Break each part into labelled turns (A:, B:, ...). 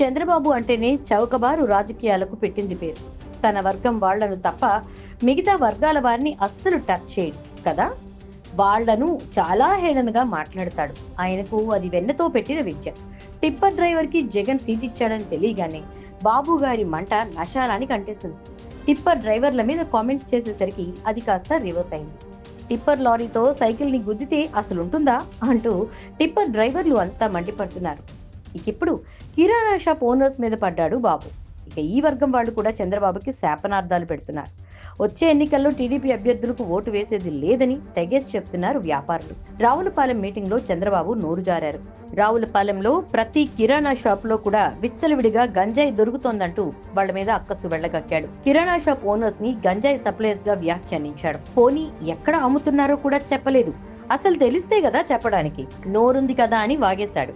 A: చంద్రబాబు అంటేనే చౌకబారు రాజకీయాలకు పెట్టింది పేరు. తన వర్గం వాళ్ళను తప్ప మిగతా వర్గాల వారిని అస్సలు టచ్ చేయడు కదా? వాళ్ళను చాలా హేళనగా మాట్లాడతాడు. ఆయనకు అది వెన్నతో పెట్టిన విద్య. టిప్పర్ డ్రైవర్కి జగన్ సీట్ ఇచ్చాడని తెలియగానే బాబు గారి మంట నశాలానికి అంటేసింది. టిప్పర్ డ్రైవర్ల మీద కామెంట్స్ చేసేసరికి అది కాస్త రివర్స్ అయింది. టిప్పర్ లారీతో సైకిల్ని గుద్దితే అసలు ఉంటుందా అంటూ టిప్పర్ డ్రైవర్లు అంతా మండిపడుతున్నారు. ఇక ఇప్పుడు కిరాణా షాప్ ఓనర్స్ మీద పడ్డాడు బాబు. ఇక ఈ వర్గం వాళ్ళు కూడా చంద్రబాబుకి శాపనార్థాలు పెడుతున్నారు. వచ్చే ఎన్నికల్లో టీడీపీ అభ్యర్థులకు ఓటు వేసేది లేదని తెగేసి చెప్తున్నారు వ్యాపారులు. రావులపాలెం మీటింగ్లో చంద్రబాబు నోరు జారారు. రావులపాలెంలో ప్రతి కిరాణా షాప్లో కూడా విచ్చలవిడిగా గంజాయి దొరుకుతోందంటూ వాళ్ళ మీద అక్కసు వెళ్ళగక్కాడు. కిరాణా షాప్ ఓనర్స్ని గంజాయి సప్లైస్గా వ్యాఖ్యానించాడు. పోనీ ఎక్కడ అమ్ముతున్నారో కూడా చెప్పలేదు. అసలు తెలిస్తే కదా చెప్పడానికి. నోరుంది కదా అని వాగేశాడు.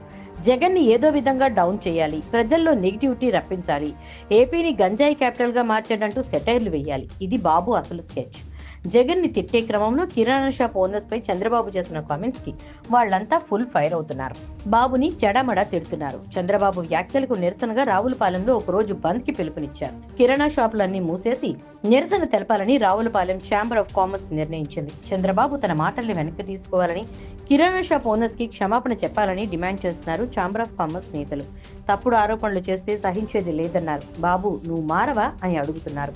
A: జగన్ని ఏదో విధంగా డౌన్ చేయాలి ప్రజల్లో నెగిటివిటీ రప్పించాలి ఏపీని గంజాయి క్యాపిటల్గా మార్చాడంటూ సెటైర్లు వేయాలి. ఇది బాబు అసలు స్కెచ్. జగన్ని తిట్టే క్రమంలో కిరాణా షాప్ ఓనర్స్ పై చంద్రబాబు చేసిన కామెంట్స్కి వాళ్ళంతా ఫుల్ ఫైర్ అవుతున్నారు. బాబుని చెడమడ తిడుతున్నారు. చంద్రబాబు వ్యాఖ్యలకు నిరసనగా రావులపాలెంలో ఒక రోజు బంద్కి పిలుపునిచ్చారు. కిరాణా షాపులన్నీ మూసేసి నిరసన తెలపాలని రావులపాలెం ఛాంబర్ ఆఫ్ కామర్స్ నిర్ణయించింది. చంద్రబాబు తన మాటల్ని వెనక్కి తీసుకోవాలని కిరాణా షాప్ ఓనర్స్కి క్షమాపణ చెప్పాలని డిమాండ్ చేస్తున్నారు ఛాంబర్ ఆఫ్ కామర్స్ నేతలు. తప్పుడు ఆరోపణలు చేస్తే సహించేది లేదన్నారు. బాబు నువ్వు మారవా? అని అడుగుతున్నారు.